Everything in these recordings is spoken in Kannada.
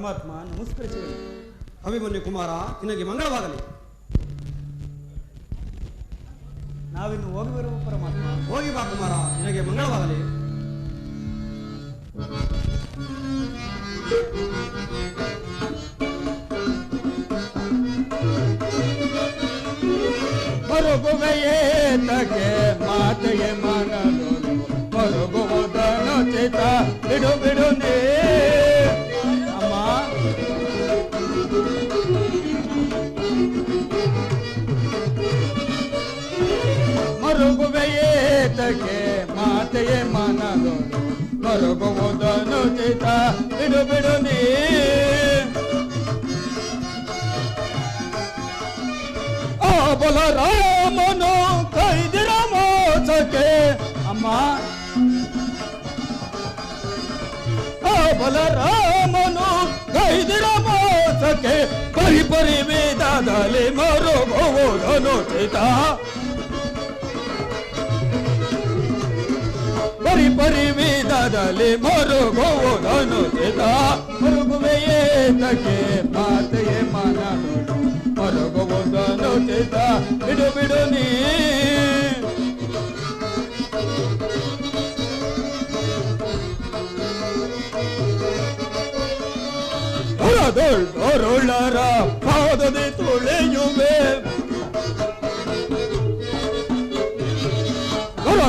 ಪರಮಾತ್ಮ ನಮಸ್ಕರಿಸಿದನು ಅಭಿಮನ್ಯು ಕುಮಾರ, ನಿನಗೆ ಮಂಗಳವಾಗಲಿ. ನಾವಿನ್ನು ಹೋಗಿ ಬರುವ ಪರಮಾತ್ಮ. ಹೋಗಿ ಬಾ ಕುಮಾರ, ನಿನಗೆ ಮಂಗಳವಾಗಲಿ. ತಗೆ ಮಾತೆಗೆ ಮನದೊಲು ಮರುಗುವುದನ್ನು ಚಿತ ಬಿಡು ಬಿಡು. ಮರುಗುವೆಯೇತಕ್ಕೆ ಮಾತೆಗೆ ಮನದೊಲು ಮರುಗುವುದನ್ನು ಚಿತ ಬಿಡು ಬಿಡು ನೀ ಆ ಬಲರಾಮನು ಕೈದಿರ ಮೋಸಕ್ಕೆ ಅಮ್ಮ ಆ ಬಲರಾಮನು ಕೈದಿರ ಮೋಸಕ್ಕೆ ಪರಿ ಪರಿ ವೇದದಲ್ಲಿ ಮರುಗುವುದನು ಚಿತ ವೇದದಲ್ಲಿ ಮರುಗುವುದನು ಚಿತ ಮರುಗುವೆಯೇತಕ್ಕೆ ಮಾತೆಯೇ ಮನದೊಳು ಮರುಗುವುದನು ಚಿತ ಬಿಡು ಬಿಡು ನೀ ಹೊರದೊಳ್ಳರ ಪಾದದೆ ತುಳೆಯುವೆ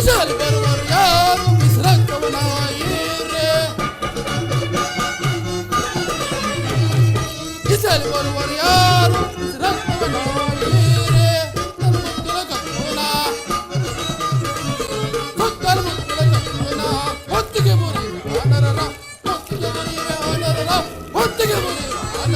Shut up!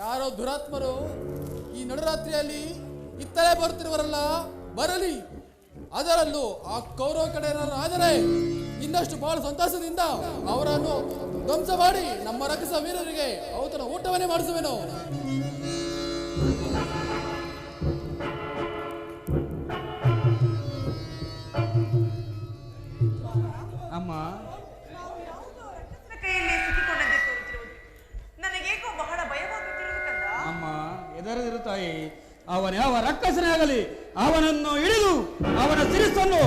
ಯಾರೋ ದುರಾತ್ಮರು ಈ ನಡುರಾತ್ರಿಯಲ್ಲಿ ಇತ್ತಲೇ ಬರುತ್ತಿರುವರಲ್ಲ, ಬರಲಿ. ಅದರಲ್ಲೂ ಆ ಕೌರವ ಕಡೆ ಆದರೆ ಇನ್ನಷ್ಟು ಬಹಳ ಸಂತೋಷದಿಂದ ಅವರನ್ನು ಧ್ವಂಸ ಮಾಡಿ ನಮ್ಮ ರಕ್ಷಸ ವೀರರಿಗೆ ಅವತನ ಊಟವನ್ನೇ ಮಾಡಿಸುವೆನು. ಎದರದಿರು ತಾಯಿ ಅವನ್ಯಾವ ರಕ್ಕಸನೇ ಆಗಲಿ ಅವನನ್ನು ಇಳಿದು ಅವನ ಸಿರಿಸನ್ನು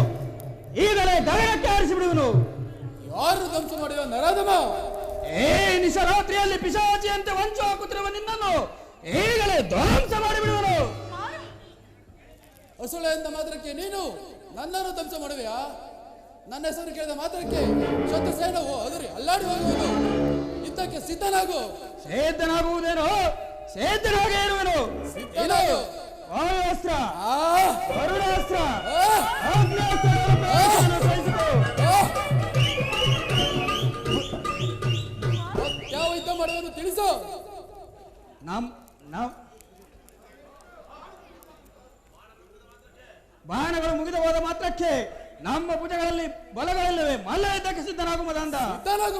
ಈಗಲೇ ದಯಕ್ಕೆ ಆರಿಸಿ ಬಿಡುವನು ಯಾರು ಧ್ವಂಸ ಮಾಡಿದ ನರಾಧಮ ಏ ನಿಶರಾತ್ರಿಯಲ್ಲಿ ಪಿಶಾಚಿಯಂತೆ ವಂಚು ಹಾಕುತ್ತಿರುವ ನಿನ್ನನ್ನು ಈಗಲೇ ಧ್ವಂಸ ಮಾಡಿಬಿಡುವನು. ಅಸುಳೆ ಎಂದ ಮಾತ್ರಕ್ಕೆ ನೀನು ನನ್ನನ್ನು ಧ್ವಂಸ ಮಾಡುವೆಯಾ? ನನ್ನ ಹೆಸರು ಕೇಳಿದ ಮಾತ್ರಕ್ಕೆ ಶತ್ರು ಸೇನವು ಅದರಿ ಅಲ್ಲಾಡಿ ಹೋಗುವುದು. ಯುದ್ಧಕ್ಕೆ ಸಿದ್ಧನಾಗು. ಸೇತನಾಗುವುದೇನೋ ಸೇತನಾಗೇ ಇರುವನು ವಾಯುವಸ್ತ್ರ ವರುಣಾಸ್ತ್ರ. ಯಾವ ಯುದ್ಧ ಮಾಡುವುದು ತಿಳಿಸು. ನಮ್ ನಮ್. ಬಾಣಗಳು ಮುಗಿದು ಹೋದ ಮಾತ್ರಕ್ಕೆ ನಮ್ಮ ಭುಜಗಳಲ್ಲಿ ಬಲಗಳಲ್ಲಿವೆ. ಮಲ್ಲ ಯುದ್ಧಕ್ಕೆ ಸಿದ್ಧನಾಗುವುದಂದ ಸಿದ್ಧನಾಗು